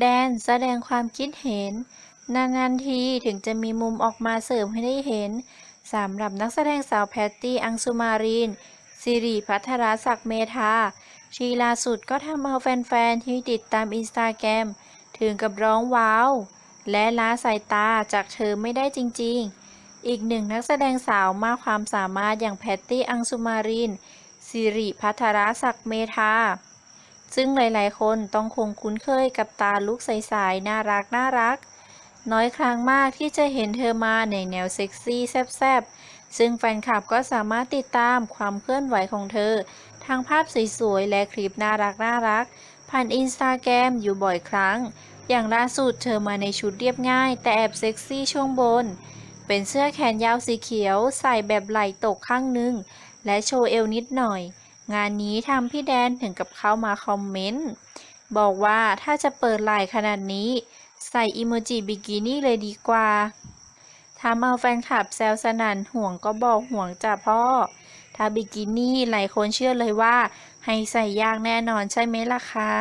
แดนแสดงความคิดเห็น นานๆทีถึงจะมีมุมออกมาเสริมให้ได้เห็นสำหรับนักแสดงสาวแพตตี้อังสุมารินสิริพัทรศักดิ์เมธาทีล่าสุดก็ทำเอาแฟนๆที่ติดตามอินสตาแกรมถึงกับร้องว้าว และล้าสายตาจากเธอไม่ได้จริงๆ อีกหนึ่งนักแสดงสาวมากความสามารถอย่างแพตตี้อังสุมารินสิริพัทรศักดิ์เมธา ซึ่งหลายๆ คนต้องคงคุ้นเคยกับตาลุกใสๆน่ารักน่ารัก น้อยครั้งมากที่จะเห็นเธอมาในแนวเซ็กซี่แซ่บๆ ซึ่งแฟนคลับก็สามารถติดตามความเคลื่อนไหวของเธอทางภาพสวยๆ และคลิปน่ารักน่ารักผ่านอินสตาแกรมอยู่บ่อยครั้ง อย่างล่าสุดเธอมาในชุดเรียบง่าย แต่แอบเซ็กซี่ช่วงบน เป็นเสื้อแขนยาวสีเขียว ใส่แบบไหล่ตกข้างหนึง และโชว์เอวนิดหน่อย งานนี้ทำพี่แดนถึงกับเข้ามาคอมเมนต์ บอกว่าถ้าจะเปิดไลน์ขนาดนี้ ใส่อิโมจิบิกินี่เลยดีกว่าทำเอาแฟนคลับแซวสนันห่วงก็บอกห่วงจ้ะพ่อ ถ้าบิกินี่หลายคนเชื่อเลยว่า ให้ใส่ยากแน่นอนใช่ไหมล่ะคะ